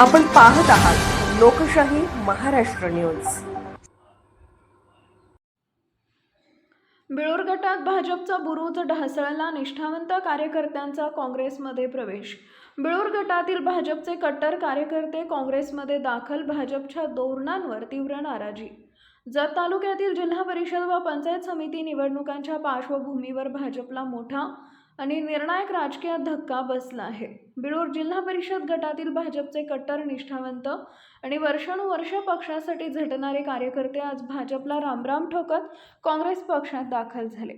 आपण पाहत आहात लोकशाही महाराष्ट्र न्यूज. बिळूर गटात भाजपचा बुरुज ढासळला निष्ठावंत कार्यकर्त्यांचा काँग्रेसमध्ये प्रवेश. बिळूर गटातील भाजपचे कट्टर कार्यकर्ते काँग्रेसमध्ये दाखल भाजपच्या धोरणांवर तीव्र नाराजी. जत तालुक्यातील जिल्हा परिषद व पंचायत समिती निवडणुकांच्या पार्श्वभूमीवर भाजपला मोठा आणि निर्णायक राजकीय धक्का बसला आहे. बिळूर जिल्हा परिषद गटातील भाजपचे कट्टर निष्ठावंत आणि वर्षानुवर्ष पक्षासाठी झटणारे कार्यकर्ते आज भाजपला रामराम ठोकत काँग्रेस पक्षात दाखल झाले.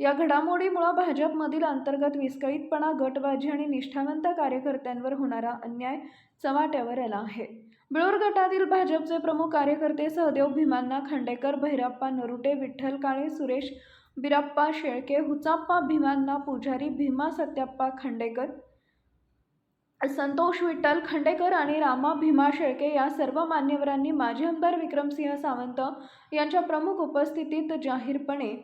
या घडामोडीमुळे भाजपमधील अंतर्गत विस्कळीतपणा गटबाजी आणि निष्ठावंत कार्यकर्त्यांवर होणारा अन्याय चव्हाट्यावर आला आहे. बिळूर गटातील भाजपचे प्रमुख कार्यकर्ते सहदेव भीमांना खांडेकर भैरप्पा नरुटे विठ्ठल काळे सुरेश बिराप्पा शेळके हुचाप्पा भीमांना पुजारी भीमा सत्याप्पा खांडेकर संतोष विठ्ठल खंडेकर आणि रामा भीमा शेळके या सर्व मान्यवरांनी माजी आमदार विक्रमसिंह सावंत यांच्या प्रमुख उपस्थितीत जाहीरपणे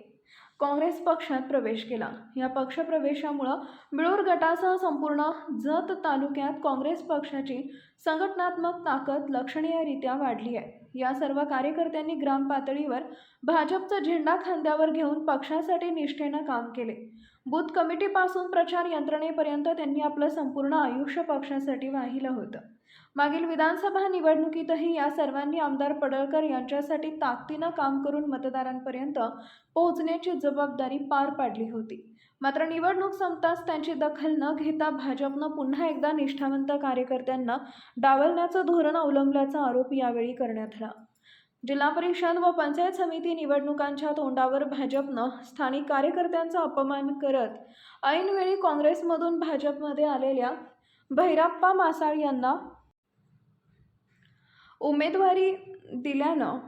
काँग्रेस पक्षात प्रवेश केला. या पक्षप्रवेशामुळं बिळूर गटासह संपूर्ण जत तालुक्यात काँग्रेस पक्षाची संघटनात्मक ताकद लक्षणीयरित्या वाढली आहे. या सर्व कार्यकर्त्यांनी ग्रामपातळीवर भाजपचा झेंडा खांद्यावर घेऊन पक्षासाठी निष्ठेनं काम केले. बूथ कमिटीपासून प्रचार यंत्रणेपर्यंत त्यांनी आपलं संपूर्ण आयुष्य पक्षासाठी वाहिलं होतं. मागील विधानसभा निवडणुकीतही या सर्वांनी आमदार पडळकर यांच्यासाठी ताकदीनं काम करून मतदारांपर्यंत पोहोचण्याची जबाबदारी पार पाडली होती. मात्र निवडणूक संपताच त्यांची दखल न घेता भाजपनं पुन्हा एकदा निष्ठावंत कार्यकर्त्यांना डावलण्याचं धोरण अवलंबल्याचा आरोप यावेळी करण्यात आला. जिल्हा परिषद व पंचायत समिती निवडणुकांच्या तोंडावर भाजपनं स्थानिक कार्यकर्त्यांचा अपमान करत ऐनवेळी काँग्रेसमधून भाजपमध्ये आलेल्या भैराप्पा मासाळ यांना उमेदवारी दिल्यानं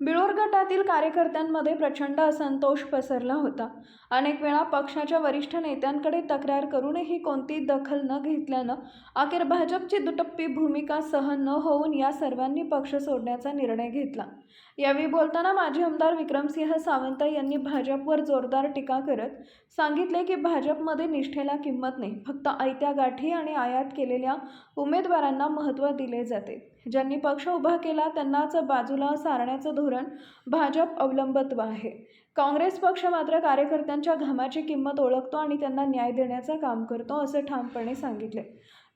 बिळोर गटातील कार्यकर्त्यांमध्ये प्रचंड असंतोष पसरला होता. अनेक वेळा पक्षाच्या वरिष्ठ नेत्यांकडे तक्रार करूनही कोणती दखल न घेतल्यानं अखेर भाजपची दुटप्पी भूमिका सहन न होऊन या सर्वांनी पक्ष सोडण्याचा निर्णय घेतला. यावेळी बोलताना माजी आमदार विक्रमसिंह सावंत यांनी भाजपवर जोरदार टीका करत सांगितले की भाजपमध्ये निष्ठेला किंमत नाही फक्त आयत्या गाठी आणि आयात केलेल्या उमेदवारांना महत्त्व दिले जाते. ज्यांनी पक्ष उभा केला त्यांनाच बाजूला सारण्याचं धोरण भाजप अवलंबत्व आहे. काँग्रेस पक्ष मात्र कार्यकर्त्यांच्या घामाची किंमत ओळखतो आणि त्यांना न्याय देण्याचं काम करतो असं ठामपणे सांगितले.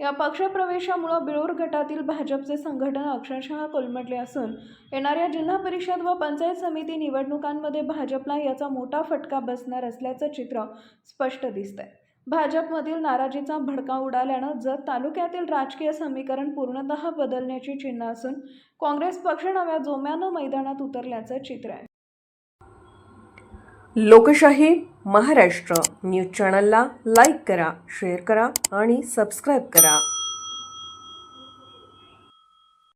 या पक्षप्रवेशामुळं बिळूर गटातील भाजपचे संघटन अक्षरशः कोलमडले असून येणाऱ्या जिल्हा परिषद व पंचायत समिती निवडणुकांमध्ये भाजपला याचा मोठा फटका बसणार असल्याचं चित्र स्पष्ट दिसतंय. भाजपमधील नाराजीचा भडका उडाल्यानं जत तालुक्यातील राजकीय समीकरण पूर्णतः बदलण्याची चिन्ह असून काँग्रेस पक्ष नव्या जोम्यानं मैदानात उतरल्याचं चित्र आहे. लोकशाही महाराष्ट्र न्यूज चॅनलला लाईक करा शेअर करा आणि सबस्क्राईब करा.